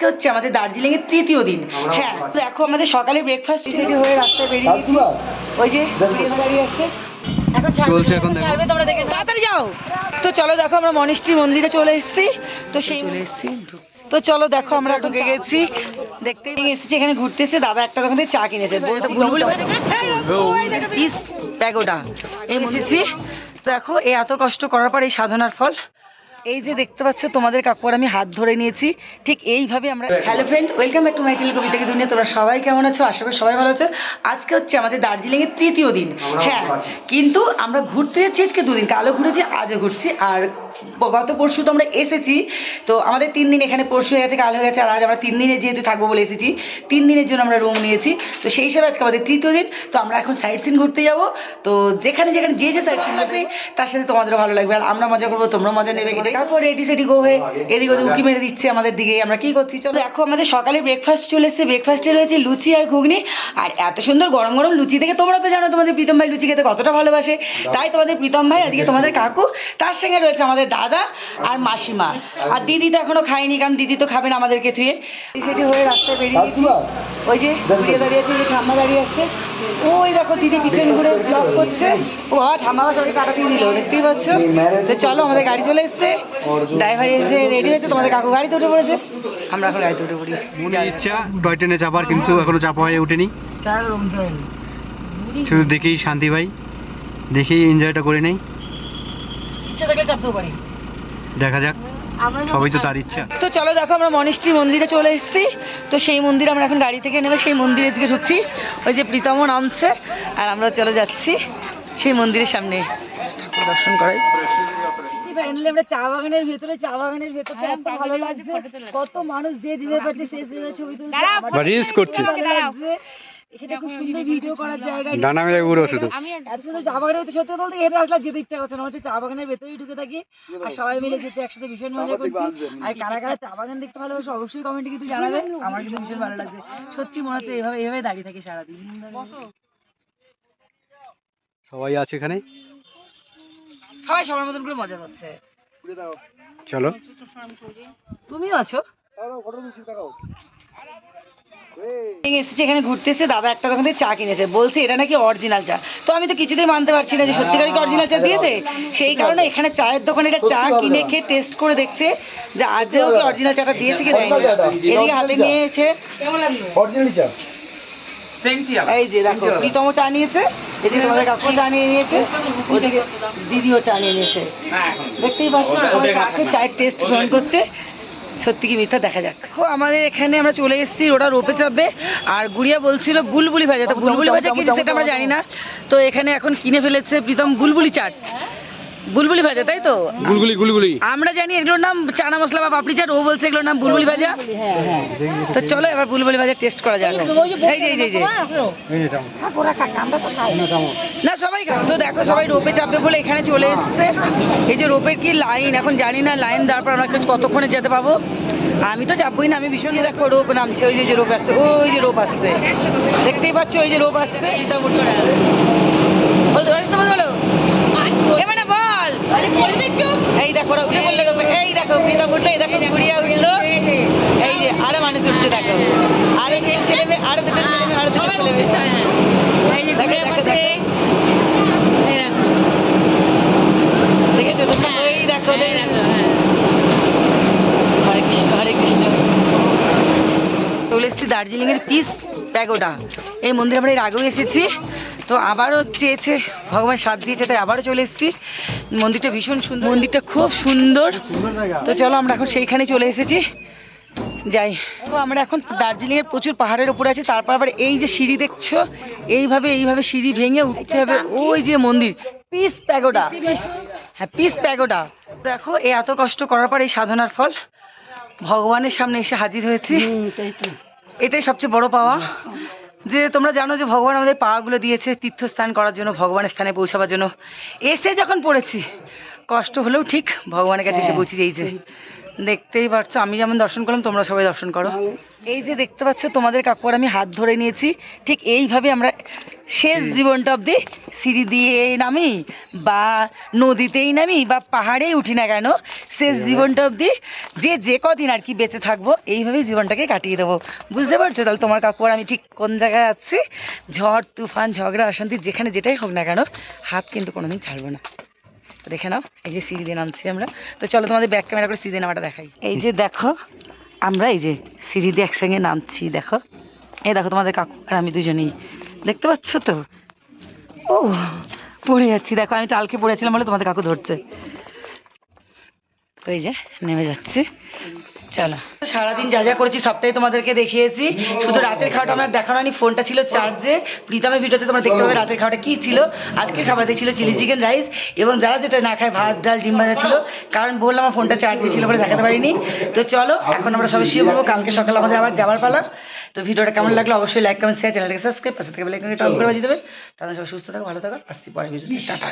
আজকে হচ্ছে আমাদের দার্জিলিং এর তৃতীয় দিন। হ্যাঁ দেখো আমাদের সকালে ব্রেকফাস্ট রেডি হয়ে রাস্তায় বেরিয়ে গেছি। ওই যে দাঁড়িয়ে আছে। চলছে এখন দেখো। তোমরা দেখে। তাড়াতাড়ি যাও। তো চলো দেখো আমরা মনিষ্ঠি মন্দিরে চলে এসেছি। তো সেই চলে এসেছি। তো চলো দেখো আমরা গেছি। দেখতেই এসেছি এখানে ঘুরতে এসে দাদা একটা দোকান থেকে চা কিনেছে এই দেখো এই এত কষ্ট করার পর এই সাধনার ফল। এই যে দেখতে পাচ্ছ তোমাদের কাকুর আমি হাত ধরে নিয়েছি। ঠিক এইভাবে আমরা hello friend welcome back to my channel কবিতাকে দুনিয়া তোমরা সবাই কেমন আছো? আশা করি সবাই ভালো আছো। আজকে হচ্ছে আমাদের দার্জিলিং এর তৃতীয় দিন। হ্যাঁ কিন্তু আমরা ঘুরতে যাচ্ছি আজকে দুদিন। কালো ঘুরেছি আজও ঘুরছি। আর গত পরশু তো আমরা এসেছি তো আমাদের তিন দিন এখানে পরশু হয়ে গেছে কাল হয়ে গেছে আর আজ আমরা তিন দিনে যেহেতু থাকব বলে এসেছি তিন দিনের জন্য আমরা রুম নিয়েছি তো সেই হিসাবে আজকে আমাদের তৃতীয় দিন তো আমরা এখন সাইড সিন ঘুরতে যাব তো যেখানে যেখানে যে যে সাইড সিন লাগবে তার সাথে তোমাদেরও ভালো লাগবে আর আমরা মজা করব তোমরা মজা নেবে এটাই তারপর এটি সেটি গো হয়ে এদিক ওদিক উকি মেরে দিচ্ছে আমাদের দিকে আমরা কি করছি চলো। দেখো আমাদের সকালে ব্রেকফাস্ট চলে এসেছে ব্রেকফাস্টে রয়েছে লুচি আর ঘুগনি আর এত সুন্দর গরম গরম লুচি দেখে তোমরা তো জানো তোমাদের প্রীতম ভাই লুচি খেতে কতটা ভালোবাসে তাই তোমাদের প্রীতম ভাই এদিকে তোমাদের কাকু তার সঙ্গে রয়েছে আমাদের দাদা আর মাসিমা। আর দিদি তো এখনও খায়নি কারণ দিদি তো খাবেন আমাদেরকে থুয়ে সেটি হয়ে রাস্তায় বেরিয়ে গেছি। ওই যে ঘুরিয়ে দাঁড়িয়ে আছে যে ঠাম্মা দাঁড়িয়ে আছে। ওই দেখো দিদি পিছন ঘুরে ব্লক করছে। ও বাবা ঠাম্মা আবার সবাইকে টাকা দিয়ে দেখতেই পাচ্ছ? তো চলো আমাদের গাড়ি চলে এসছে। ড্রাইভার এসে রেডি হয়েছে তোমাদের কাকু গাড়িতে উঠে পড়েছে। আমরা এখন গাড়িতে উঠে পড়ি। মনে ইচ্ছা টয় ট্রেনে চাপার কিন্তু এখনও চাপা হয়ে ওঠেনি। শুধু দেখেই শান্তি ভাই দেখেই এনজয়টা করে নেই। ইচ্ছা থাকলে চাপতেও পারি। দেখা যাক সবাই তো তার ইচ্ছা। তো চলো দেখো আমরা মনিষ্ঠি মন্দিরে চলে এসেছি। তো সেই মন্দিরে আমরা এখন গাড়ি থেকে নেমে সেই মন্দিরের দিকে ঢুকছি। ওই যে প্রীতমও নামছে আর আমরা চলে যাচ্ছি সেই মন্দিরের সামনে। ঠাকুর দর্শন করাই। ফাইনালি আমরা চা বাগানের ভেতরে চা বাগানের ভেতরটা এত ভালো লাগছে। কত মানুষ যে যেভাবে পারছে সে সেভাবে ছবি তুলছে। করছে। ভালো খুব সুন্দর ভিডিও করার জায়গা ডানা মেরে উড়ো শুধু। এত সুন্দর চা বাগানের ভেতরে সত্যি বলতে হেঁটে আসলে যেতে ইচ্ছা করছে না। হচ্ছে চা বাগানের ভেতরেই ঢুকে থাকি। আর সবাই মিলে যেতে একসাথে ভীষণ মজা করছি। আর কারা কারা চা বাগান দেখতে ভালোবাসে অবশ্যই কমেন্টে কিন্তু জানাবে আমার কিন্তু ভীষণ ভালো লাগছে। সত্যি মনে হচ্ছে এইভাবে এইভাবে দাঁড়িয়ে থাকি সারাদিন। সবাই আছে এখানে? সবাই সবার মতন করে মজা করছে। চলো। তুমিও আছো? এসেছি এখানে ঘুরতে এসে দাদা একটা দোকান থেকে চা কিনেছে। বলছে এটা নাকি অরিজিনাল চা। তো আমি তো কিছুতেই মানতে পারছি না যে সত্যিকারই অরিজিনাল চা দিয়েছে। সেই কারণে এখানে চায়ের দোকানে এটা চা কিনে খেয়ে টেস্ট করে দেখছে যে আজও কি অরিজিনাল চাটা দিয়েছে কি দেয়নি। এদিকে হাতে নিয়েছে। এই যে দেখো প্রীতম চা নিয়েছে এদিকে তোমাদের কাকু চা নিয়ে নিয়েছে ওদিকে দিদিও চা নিয়ে নিয়েছে। দেখতেই পাচ্ছ চা খেয়ে চায়ের টেস্ট গ্রহণ করছে। সত্যি কি মিথ্যা? দেখা যাক। দেখো আমাদের এখানে আমরা চলে এসেছি ওটা রোপে চাপবে। আর গুড়িয়া বলছিল বুলবুলি ভাজা। তো বুলবুলি ভাজা কি সেটা আমরা জানি না। তো এখানে এখন কিনে ফেলেছে প্রীতম বুলবুলি চাট। বুলবুলি ভাজা তাই তো? গুলগুলি গুলগুলি। আমরা জানি এগুলোর নাম চানা মশলা বা পাপড়ি চাট ও বলছে এগুলোর নাম বুলবুলি ভাজা। তো চলো এবার বুলবুলি ভাজা টেস্ট করা যাক। এই যে এই যে এই যে না সবাই খাও। তো দেখো সবাই রোপে চাপবে বলে এখানে চলে এসছে। এই যে রোপের কি লাইন এখন জানি না লাইন দেওয়ার পর আমরা কতক্ষণে যেতে পাবো। আমি তো চাপবই না আমি ভীষণ দেখো রোপ নামছে ওই যে রোপ আসছে ওই যে রোপ আসছে। দেখতেই পাচ্ছ ওই যে রোপ আসছে। বল ধরিস না বলো এবার না বল এই দেখো ওরা উঠে রোপে এই দেখো প্রীতম উঠল এই দেখো গুড়িয়া উঠল। এই যে আরও মানুষ উঠছে দেখো। আরও দুটো ছেলে মেয়ে আরও দুটো ছেলে মেয়ে আরও দুটো ছেলে মেয়ে। দেখো, দেখো, দেখো। দেখেছ তোমরা? ওই দেখো ওদের হরে কৃষ্ণ হরে কৃষ্ণ। চলে এসেছি দার্জিলিংয়ের পিস প্যাগোডা এই মন্দিরে আমরা এর আগেও এসেছি। তো আবারও চেয়েছে ভগবান সাথ দিয়েছে তাই আবারও চলে এসেছি। মন্দিরটা ভীষণ সুন্দর। মন্দিরটা খুব সুন্দর। তো চলো আমরা এখন সেইখানে চলে এসেছি। যাই। তো আমরা এখন দার্জিলিংয়ের প্রচুর পাহাড়ের উপরে আছি তারপর আবার এই যে সিঁড়ি দেখছ এইভাবে এইভাবে সিঁড়ি ভেঙে উঠতে হবে। ওই যে মন্দির। Peace pagoda. হ্যাঁ পিস প্যাগোডা। দেখো এই এত কষ্ট করার পর এই সাধনার ফল। ভগবানের সামনে এসে হাজির হয়েছি। এটাই সবচেয়ে বড় পাওয়া। যে তোমরা জানো যে ভগবান আমাদের পাওয়াগুলো দিয়েছে তীর্থস্থান করার জন্য ভগবানের স্থানে পৌঁছাবার জন্য। এসে যখন পড়েছি কষ্ট হলেও ঠিক ভগবানের কাছে এসে পৌঁছে এই যে। দেখতেই পাচ্ছ আমি যেমন দর্শন করলাম তোমরা সবাই দর্শন করো। এই যে দেখতে পাচ্ছ তোমাদের কাকুর আমি হাত ধরে নিয়েছি ঠিক এইভাবে আমরা শেষ জীবনটা অবধি সিঁড়ি দিয়ে নামি বা নদীতেই নামি বা পাহাড়েই উঠি না কেন শেষ জীবনটা অবধি যে যে কদিন আর কি বেঁচে থাকব এইভাবেই জীবনটাকে কাটিয়ে দেবো। বুঝতে পারছ তাহলে তোমার কাকু আর আমি ঠিক কোন জায়গায় আছি? ঝড় তুফান ঝগড়া অশান্তি যেখানে যেটাই হোক না কেন হাত কিন্তু কোনোদিন ছাড়বো না। দেখে নাও, এই যে সিঁড়ি দিয়ে নামছি আমরা। তো চলো তোমাদের ব্যাক ক্যামেরা করে সিঁড়ি নামাটা দেখাই। এই যে দেখো, আমরা এই যে সিঁড়ি দিয়ে একসঙ্গে নামছি, দেখো। এই দেখো তোমাদের কাকু আর আমি দুজনেই। দেখতে পাচ্ছ তো? ও, পড়ে যাচ্ছি। দেখো, আমি টালকে পড়েছিলাম বলে তোমাদের কাকু ধরছে। তো এই যে, নেমে যাচ্ছি। চলো। সারাদিন যা যা করেছি সবটাই তোমাদেরকে দেখিয়েছি। শুধু রাতের খাওয়াটা আমার দেখানো হয়নি ফোনটা ছিল চার্জে। প্রীতমের ভিডিওতে তোমরা দেখতে পাবে রাতের খাওয়াটা কী ছিল। আজকের খাবারতে ছিল চিলি চিকেন রাইস এবং যারা যেটা না খায় ভাত ডাল ডিম ভাজা ছিল। কারণ বললাম আমার ফোনটা চার্জে ছিল বলে দেখাতে পারিনি। তো চলো এখন আমরা সবাই শুয়ে পড়ব। কালকে সকালে আমাদের আবার যাওয়ার পালা। তো ভিডিওটা কেমন লাগল অবশ্যই লাইক কমেন্ট শেয়ার চ্যানেলটাকে সাবস্ক্রাইব পাশে থেকে বেলাইকনকে টপ করে বাজিয়ে দেবে। তাহলে সবাই সুস্থ থাকো ভালো থাকো। আসছি পরে ভিডিও টাটা।